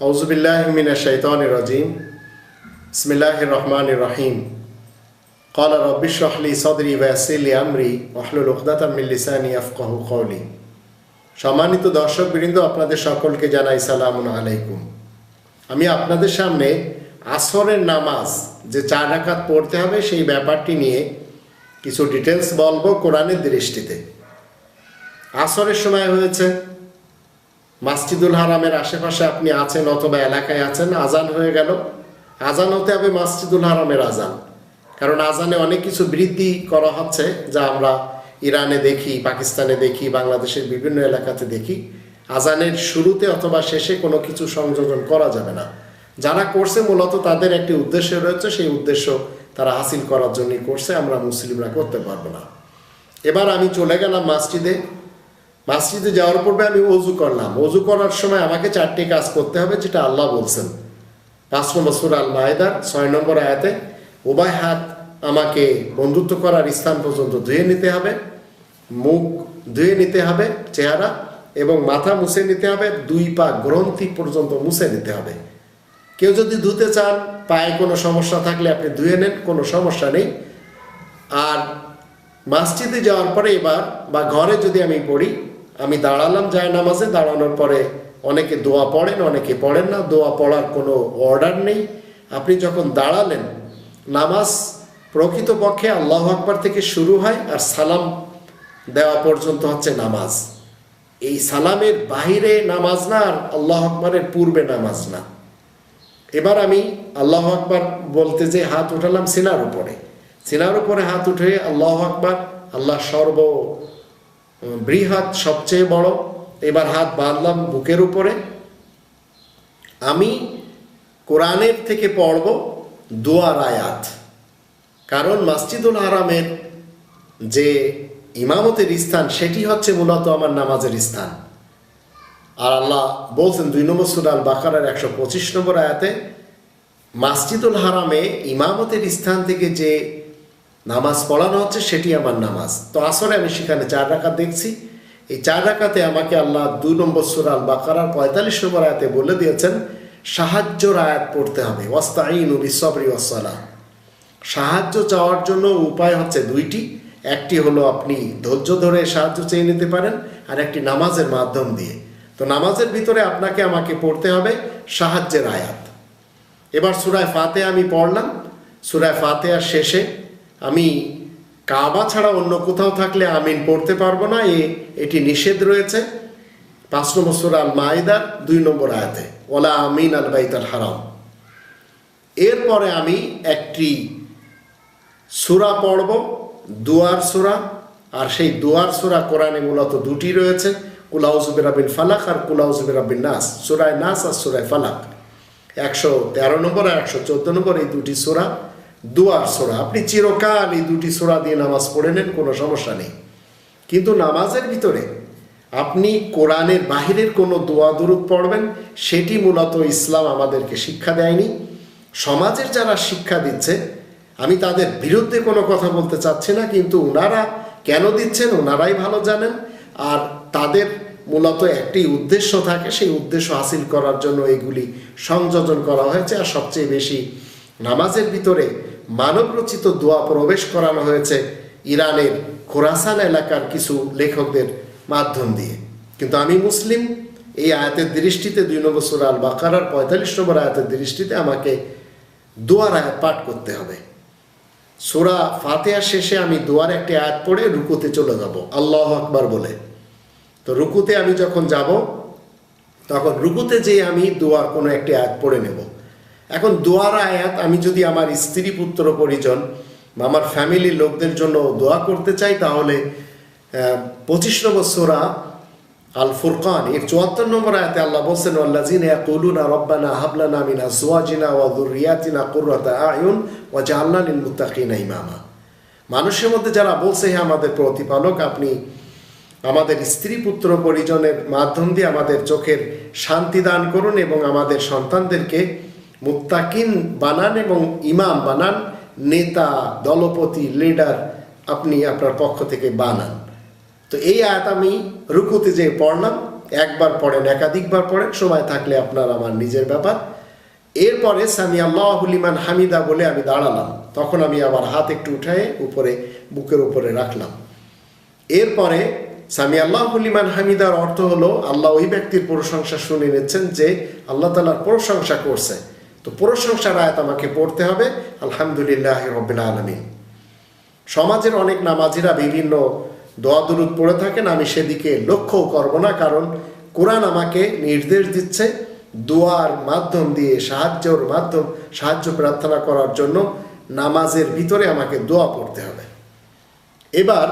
আউজুবিল্লাহ মিনা শৈতান রাজিম বিসমিল্লাহ রহমান রহিম قال رب اشرح لي صدري ويسر لي امري واحلل عقدة من لساني يفقهوا قولي সম্মানিত দর্শক বৃন্দ আপনাদের সকলকে জানাই সালামুন আলাইকুম আমি আপনাদের সামনে আসরের নামাজ যে চার রাকাত পড়তে হবে সেই ব্যাপারটি নিয়ে কিছু ডিটেলস বলবো কোরআনের দৃষ্টিতে আসরের সময় হয়েছে মাসজিদুল হারামের আশেপাশে আপনি আছেন অথবা এলাকায় আছেন, আজান হয়ে গেল। আজান হতে হবে মাসজিদুল হারামের আজান। কারণ আজানে অনেক কিছু বৃদ্ধি করা হচ্ছে যা আমরা ইরানে দেখি, পাকিস্তানে দেখি, বাংলাদেশের বিভিন্ন এলাকাতে দেখি। আজানের শুরুতে অথবা শেষে কোনো কিছু সংযোজন করা যাবে না। যারা করছে মূলত তাদের একটি উদ্দেশ্য রয়েছে, সেই উদ্দেশ্য তারা হাসিল করার জন্যই করছে, আমরা মুসলিমরা করতে পারব না। এবার আমি চলে গেলাম মসজিদে। মসজিদে যাওয়ার পূর্বে আমি অজু করলাম। অজু করার সময় আমাকে চারটি কাজ করতে হবে, যেটা আল্লাহ বলছেন। পাঁচ নম্বর সুর আল মায়দার ছয় নম্বর আয়াতে উভয় হাত আমাকে বন্ধুত্ব করার স্থান পর্যন্ত ধুয়ে নিতে হবে, মুখ ধুয়ে নিতে হবে, চেহারা এবং মাথা মুছে নিতে হবে, দুই পা গ্রন্থি পর্যন্ত মুছে নিতে হবে। কেউ যদি ধুতে চান, পায়ে কোনো সমস্যা থাকলে আপনি ধুয়ে নেন, কোনো সমস্যা নেই। আর মসজিদে যাওয়ার পরে এবার বা ঘরে যদি আমি পড়ি আমি দাঁড়ালাম, যায় নামাজে, দাঁড়ানোর পরে অনেকে দোয়া পড়েন, অনেকে পড়েন না, দোয়া পড়ার কোনো অর্ডার নেই। আপনি যখন দাঁড়ালেন, নামাজ প্রকৃতপক্ষে আল্লাহ আকবার থেকে শুরু হয় আর সালাম দেওয়া পর্যন্ত হচ্ছে নামাজ। এই সালামের বাহিরে নামাজ না আর আল্লাহ আকবরের পূর্বে নামাজ না। এবার আমি আল্লাহ আকবার বলতে যে হাত উঠালাম সিনার উপরে। সিনার উপরে হাত উঠে আল্লাহ আকবার, আল্লাহ সর্ব বৃহৎ সবচেয়ে বড়। এবার হাত বাঁধলাম বুকের উপরে। আমি কোরআনের থেকে পড়ব দোয়ার আয়াত কারণ মাসজিদুল হারামের যে ইমামতের স্থান, সেটি হচ্ছে মূলত আমার নামাজের স্থান। আর আল্লাহ বলছেন দুই নম্বর সুরাল বাকারার একশো পঁচিশ নম্বর আয়াতে, মাসজিদুল হারামে ইমামতের স্থান থেকে যে নামাজ পড়ানো হচ্ছে, সেটি আমার নামাজ। তো আসলে আমি সেখানে চার রাকাত দেখছি। এই চার রাকাতে আমাকে আল্লাহ দুই নম্বর সুরাল বাকারার পঁয়তাল্লিশ নম্বর আয়াতে বলে দিয়েছেন সাহায্যর আয়াত পড়তে হবে ওয়াস্তাইন বিসবরি ওয়াসালা সাহায্য চাওয়ার জন্য উপায় হচ্ছে দুইটি। একটি হলো আপনি ধৈর্য ধরে সাহায্য চেয়ে নিতে পারেন, আর একটি নামাজের মাধ্যম দিয়ে। তো নামাজের ভিতরে আপনাকে আমাকে পড়তে হবে সাহায্যের আয়াত। এবার সুরায় ফাতে আমি পড়লাম। সুরায় ফাতেহার শেষে আমি কাবা ছাড়া অন্য কোথাও থাকলে আমিন পড়তে পারব না, এ এটি নিষেধ রয়েছে। পাঁচ নম্বর সুরা আল দুই নম্বর আয়াতে ওলা আমিন আল বাইতাল হারাম। এরপরে আমি একটি সুরা পড়ব, দুয়ার সুরা, আর সেই দুয়ার সুরা কোরআনে মূলত দুটি রয়েছে কুলাউজুবিরাবিন ফালাক আর কুলাউজুবিরাবিন নাস। সুরায় নাস আর সুরায় ফালাক। একশো তেরো নম্বর আর একশো চোদ্দ নম্বর এই দুটি সুরা দুয়ার সোরা। আপনি চিরকাল এই দুটি সোরা দিয়ে নামাজ পড়ে নেন, কোনো সমস্যা নেই। কিন্তু নামাজের ভিতরে আপনি কোরআনের বাহিরের কোনো দোয়া দুরুদ পড়বেন, সেটি মূলত ইসলাম আমাদেরকে শিক্ষা দেয়নি। সমাজের যারা শিক্ষা দিচ্ছে, আমি তাদের বিরুদ্ধে কোনো কথা বলতে চাচ্ছি না, কিন্তু ওনারা কেন দিচ্ছেন ওনারাই ভালো জানেন। আর তাদের মূলত একটি উদ্দেশ্য থাকে, সেই উদ্দেশ্য হাসিল করার জন্য এগুলি সংযোজন করা হয়েছে। আর সবচেয়ে বেশি নামাজের ভিতরে মানবরচিত দোয়া প্রবেশ করানো হয়েছে ইরানের খোরাসান এলাকার কিছু লেখকদের মাধ্যম দিয়ে। কিন্তু আমি মুসলিম, এই আয়াতের দৃষ্টিতে দুই নম্বর সুরা আল বাকারার পঁয়তাল্লিশ নম্বর আয়াতের দৃষ্টিতে আমাকে দোয়ার আয়াত পাঠ করতে হবে। সুরা ফাতেহা শেষে আমি দোয়ার একটি আয়াত পড়ে রুকুতে চলে যাব। আল্লাহ আকবার বলে। তো রুকুতে আমি যখন যাব, তখন রুকুতে যেয়ে আমি দোয়ার কোনো একটি আয়াত পড়ে নেব। এখন দোয়ার আয়াত, আমি যদি আমার স্ত্রী পুত্র পরিজন বা আমার ফ্যামিলির লোকদের জন্য দোয়া করতে চাই, তাহলে পঁচিশ নম্বর সোরা আল ফুরকান এর চুয়াত্তর নম্বর আয়াতে আল্লাহ বলছেন আল্লাজিনা ইয়াকুলুনা রব্বানা হাবলানা মিন আজওয়াজিনা ওয়া যুররিয়াতিনা কুররাতা আয়ুন ওয়া জাআলনা লিল মুত্তাকিনা ইমামা। মানুষের মধ্যে যারা বলছে, হে আমাদের প্রতিপালক, আপনি আমাদের স্ত্রী পুত্র পরিজনের মাধ্যম দিয়ে আমাদের চোখের শান্তি দান করুন এবং আমাদের সন্তানদেরকে মুত্তাকিন বানান এবং ইমাম বানান, নেতা, দলপতি লিডার আপনি আপনার পক্ষ থেকে বানান। তো এই আয়াত আমি রুকুতে যে পড়লাম, একবার পড়েন, একাধিকবার পড়েন, সময় থাকলে আপনার আমার নিজের ব্যাপার। এরপরে সামি আল্লাহুলিমান হামিদা বলে আমি দাঁড়ালাম, তখন আমি আবার হাত একটু উঠায়ে উপরে, বুকের উপরে রাখলাম। এরপরে সামি আল্লাহুলিমান হামিদার অর্থ হলো, আল্লাহ ওই ব্যক্তির প্রশংসা শুনে নিচ্ছেন যে আল্লাহ তালার প্রশংসা করছে। তো প্রশংসার আয়াত আমাকে পড়তে হবে। আলহামদুলিল্লাহ রবিল আলমী সমাজের অনেক নামাজিরা বিভিন্ন দোয়া দুরুদ পড়ে থাকেন, আমি সেদিকে লক্ষ্যও করব না, কারণ কোরআন আমাকে নির্দেশ দিচ্ছে দোয়ার মাধ্যম দিয়ে, সাহায্যর মাধ্যম, সাহায্য প্রার্থনা করার জন্য নামাজের ভিতরে আমাকে দোয়া পড়তে হবে। এবার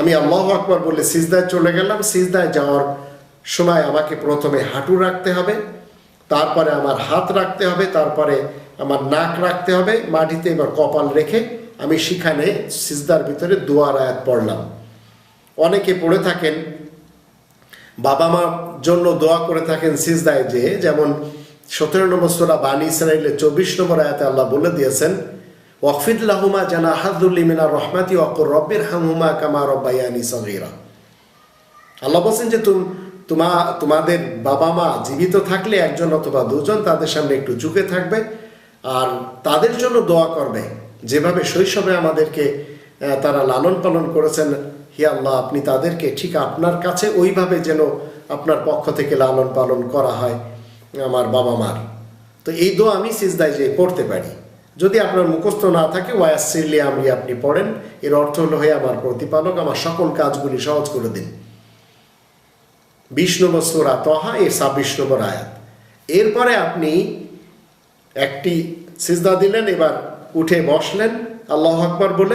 আমি আল্লাহ আকবর বলে সিজদায় চলে গেলাম। সিজদায় যাওয়ার সময় আমাকে প্রথমে হাঁটু রাখতে হবে। তারপরে আমার হাত রাখতে হবে, তারপরে আমার নাক রাখতে হবে, মাটিতে এবার কপাল রেখে আমি সেখানে সিজদার ভিতরে দোয়ার আয়াত পড়লাম। অনেকে পড়ে থাকেন, বাবা মার জন্য দোয়া করে থাকেন সিজদায় যে, যেমন সতেরো নম্বর সোরা বানী ইসরায়েলের চব্বিশ নম্বর আয়াতে আল্লাহ বলে দিয়েছেন ওয়াকফিদ জানা হাদুল্লিমিনা রহমাতি অকর রব্বির হামহুমা কামা রব্বাইয়ানি সগীরা। আল্লাহ বলছেন যে, তুম তোমা, তোমাদের বাবা মা জীবিত থাকলে একজন অথবা দুজন তাদের সামনে একটু ঝুঁকে থাকবে আর তাদের জন্য দোয়া করবে। যেভাবে শৈশবে আমাদেরকে তারা লালন পালন করেছেন, হি আল্লাহ, আপনি তাদেরকে ঠিক আপনার কাছে ওইভাবে যেন আপনার পক্ষ থেকে লালন পালন করা হয় আমার বাবা মার তো এই দোয়া আমি সিজদায় যে পড়তে পারি। যদি আপনার মুখস্থ না থাকে ওয়াসিল্লি আমি আপনি পড়েন। এর অর্থ হলো হয়ে আমার প্রতিপালক, আমার সকল কাজগুলি সহজ করে দিন। বিশ সোরা তহা এর ছাব্বিশ নম্বর আয়াত। এরপরে আপনি একটি সিজদা দিলেন, এবার উঠে বসলেন, আল্লাহ আকবর বলে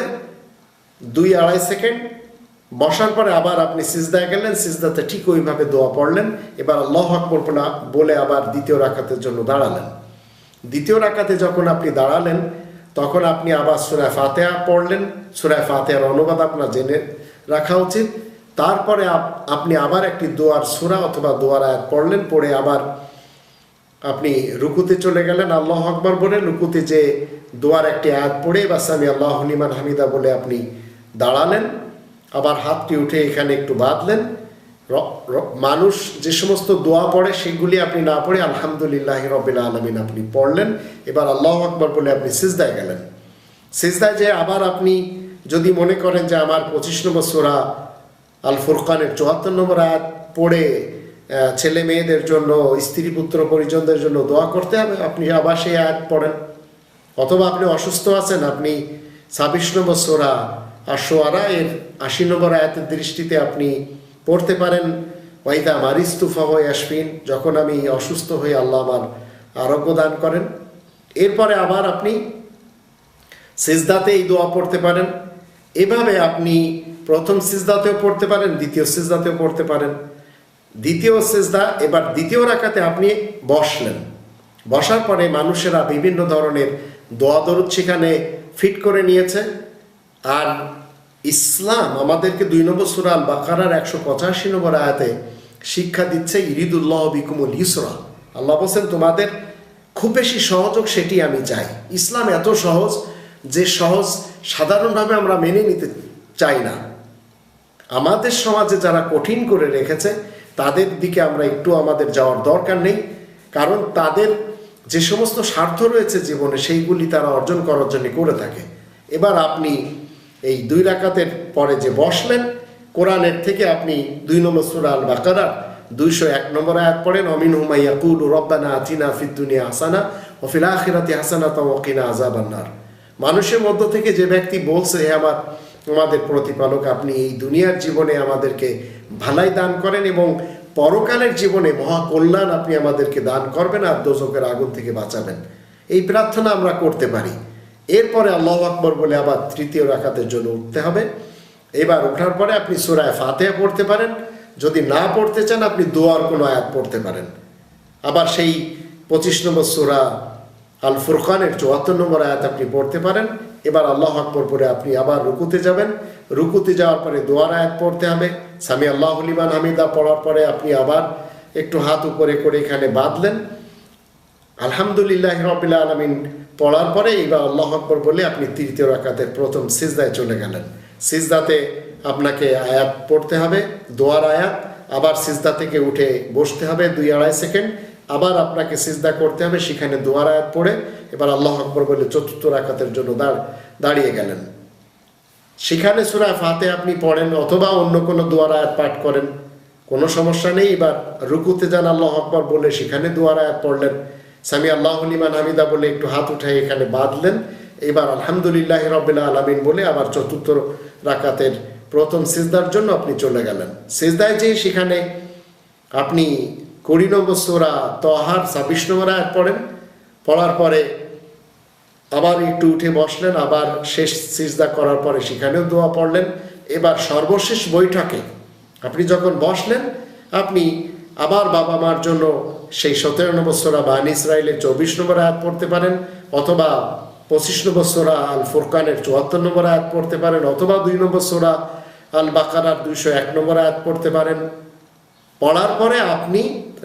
দুই আড়াই সেকেন্ড বসার পরে আবার আপনি সিজদায় গেলেন, সিজদাতে ঠিক ওইভাবে দোয়া পড়লেন, এবার আল্লাহ আকবর বলা- আবার দ্বিতীয় রাকাতের জন্য দাঁড়ালেন। দ্বিতীয় রাকাতে যখন আপনি দাঁড়ালেন, তখন আপনি আবার সুরায় ফাতেহা পড়লেন। সুরায় ফাতেহার অনুবাদ আপনার জেনে রাখা উচিত। তারপরে আপ- আপনি আবার একটি দোয়ার সুরা অথবা দোয়ার আয়াত পড়লেন, পড়ে আবার আপনি রুকুতে চলে গেলেন, আল্লাহ আকবর বলে রুকুতে যে দোয়ার একটি আয়াত পড়ে বা সামি আল্লাহ হলিমান হামিদা বলে আপনি দাঁড়ালেন। আবার হাতটি উঠে এখানে একটু বাঁধলেন। মানুষ যে সমস্ত দোয়া পড়ে সেগুলি আপনি না পড়ে আলহামদুলিল্লাহ রবিল আলমিন আপনি পড়লেন। এবার আল্লাহ আকবর বলে আপনি সিজদায় গেলেন। সিজদায় যে আবার আপনি যদি মনে করেন যে আমার পঁচিশ নম্বর সোরা আল ফুরকানের চুয়াত্তর নম্বর আয়াত পড়ে ছেলে মেয়েদের জন্য, স্ত্রী পুত্র পরিজনদের জন্য দোয়া করতে হবে। আপনি আবার সেই আয়াত পড়েন। অথবা আপনি অসুস্থ আছেন, আপনি ছাব্বিশ নম্বর সোরা আর সোয়ারা এর আশি নম্বর আয়াতের দৃষ্টিতে আপনি পড়তে পারেন। ওয়াইদা মারিস্তুফা হয়ে আসবিন যখন আমি অসুস্থ হয়ে আল্লাহ আমার আরোগ্য দান করেন। এরপরে আবার আপনি সিজদাতে এই দোয়া পড়তে পারেন। এভাবে আপনি প্রথম সিজদাতেও পড়তে পারেন, দ্বিতীয় সিজদাতেও পড়তে পারেন। দ্বিতীয় সিজদা, এবার দ্বিতীয় রাখাতে আপনি বসলেন। বসার পরে মানুষেরা বিভিন্ন ধরনের দোয়া দরুদ সেখানে ফিট করে নিয়েছে। আর ইসলাম আমাদেরকে দুই নম্বর সুরাল বাকারার একশো পঁচাশি নম্বর আয়াতে শিক্ষা দিচ্ছে, ইরিদুল্লাহ বিকুমুল ইসরা আল্লাহ বলছেন, তোমাদের খুব বেশি সহযোগ সেটি আমি চাই। ইসলাম এত সহজ যে সহজ সাধারণভাবে আমরা মেনে নিতে চাই না। আমাদের সমাজে যারা কঠিন করে রেখেছে, তাদের দিকে আমরা একটু আমাদের যাওয়ার দরকার নেই। কারণ তাদের যে সমস্ত স্বার্থ রয়েছে জীবনে, সেইগুলি তারা অর্জন করার জন্য করে থাকে। এবার আপনি এই দুই রাকাতের পরে যে বসলেন, কোরআনের থেকে আপনি দুই নম্বর সুরাল বাকারার দুইশো এক নম্বর আয়াত পড়েন অমিন হুমাইয়া কুল রব্বানা আতিনা ফিদ্দুনিয়া হাসানা ও ফিল আখিরাতি হাসানা তাওয়াকিনা আযাবান্নার মানুষের মধ্য থেকে যে ব্যক্তি বলছে হে আমার আমাদের প্রতিপালক, আপনি এই দুনিয়ার জীবনে আমাদেরকে ভালাই দান করেন এবং পরকালের জীবনে মহাকল্যাণ আপনি আমাদেরকে দান করবেন আর দোজকের আগুন থেকে বাঁচাবেন। এই প্রার্থনা আমরা করতে পারি। এরপরে আল্লাহ আকবর বলে আবার তৃতীয় রাখাতের জন্য উঠতে হবে। এবার ওঠার পরে আপনি সুরায় ফাতেহা পড়তে পারেন। যদি না পড়তে চান, আপনি দোয়ার কোনো আয়াত পড়তে পারেন। আবার সেই পঁচিশ নম্বর সুরা আল ফুরকানের চুয়াত্তর নম্বর আয়াত আপনি পড়তে পারেন। এবার আল্লাহ আকবর পরে আপনি আবার রুকুতে যাবেন। রুকুতে যাওয়ার পরে দোয়ার আয়াত পড়তে হবে। স্বামী আল্লাহ লিমান হামিদা পড়ার পরে আপনি আবার একটু হাত উপরে করে এখানে বাঁধলেন। আলহামদুলিল্লাহ রবিল্লা আলমিন পড়ার পরে এবার আল্লাহ আকবর বলে আপনি তৃতীয় রাকাতের প্রথম সিজদায় চলে গেলেন। সিজদাতে আপনাকে আয়াত পড়তে হবে, দোয়ার আয়াত। আবার সিজদা থেকে উঠে বসতে হবে দুই আড়াই সেকেন্ড। আবার আপনাকে সিজদা করতে হবে, সেখানে দোয়ার আয়াত পড়ে, এবার আল্লাহ আকবর বলে চতুর্থ রাকাতের জন্য দাঁড়, দাঁড়িয়ে গেলেন। সেখানে সুরা ফাতে আপনি পড়েন, অথবা অন্য কোনো দোয়ার আয়াত পাঠ করেন, কোনো সমস্যা নেই, এবার রুকুতে যান, আল্লাহ আকবর বলে সেখানে দোয়ার আয়াত পড়লেন। সামি আল্লাহ লিমান হামিদা বলে একটু হাত উঠাই এখানে বাঁধলেন। এবার আলহামদুলিল্লাহ রবিল্লা আলমিন বলে আবার চতুর্থ রাকাতের প্রথম সিজদার জন্য আপনি চলে গেলেন। সিজদায় যেয়ে সেখানে আপনি কুড়ি নম্বর সোরা তহার, ছাব্বিশ নম্বর আয়াত পড়েন। পড়ার পরে আবার একটু উঠে বসলেন, আবার শেষ সিজদা করার পরে সেখানেও দোয়া পড়লেন। এবার সর্বশেষ বৈঠকে আপনি যখন বসলেন, আপনি আবার বাবা মার জন্য সেই সতেরো নম্বর সোরা বান ইসরায়েলের চব্বিশ নম্বর আয়াত পড়তে পারেন, অথবা পঁচিশ নম্বর সোরা আল ফুরকানের চুয়াত্তর নম্বর আয়াত পড়তে পারেন, অথবা দুই নম্বর সোরা আল বাকারার দুইশো এক নম্বর আয়াত পড়তে পারেন। পড়ার পরে আপনি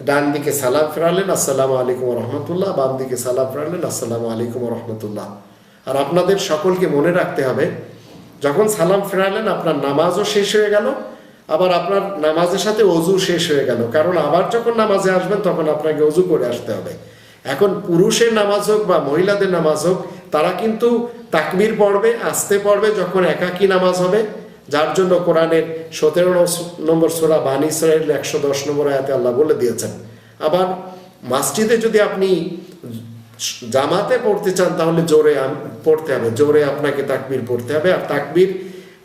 ডান দিকে সালাম ফেরালেন, আসসালামু আলাইকুম রহমতুল্লাহ, বাম দিকে সালাম ফেরালেন, আসসালামু আলাইকুম রহমতুল্লাহ। আর আপনাদের সকলকে মনে রাখতে হবে, যখন সালাম ফেরালেন, আপনার নামাজও শেষ হয়ে গেল, আবার আপনার নামাজের সাথে অজু শেষ হয়ে গেল। কারণ আবার যখন নামাজে আসবেন, তখন আপনাকে অজু করে আসতে হবে। এখন পুরুষের নামাজ হোক বা মহিলাদের নামাজ হোক, তারা কিন্তু তাকবির পড়বে, আসতে পড়বে, যখন একাকী নামাজ হবে যার জন্য কোরআনের সতেরো নম্বর সোরা বান ইসরায়েল একশো দশ নম্বর আয়াতে আল্লাহ বলে দিয়েছেন। আবার মাসজিদে যদি আপনি জামাতে পড়তে চান, তাহলে জোরে পড়তে হবে। জোরে আপনাকে তাকবির পড়তে হবে। আর তাকবির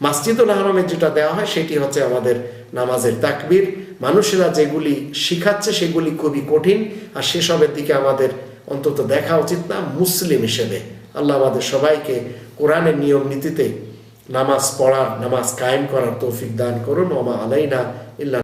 মাসজিদুল হারামে যেটা দেওয়া হয়, সেটি হচ্ছে আমাদের নামাজের তাকবির। মানুষেরা যেগুলি শিখাচ্ছে, সেগুলি খুবই কঠিন। আর সেসবের দিকে আমাদের অন্তত দেখা উচিত না, মুসলিম হিসেবে। আল্লাহ আমাদের সবাইকে কোরআনের নিয়ম নীতিতে নামাজ পড়ার নামাজ কায়েম করার তৌফিক দান করুন। ওমা আলাইনা ইল্লা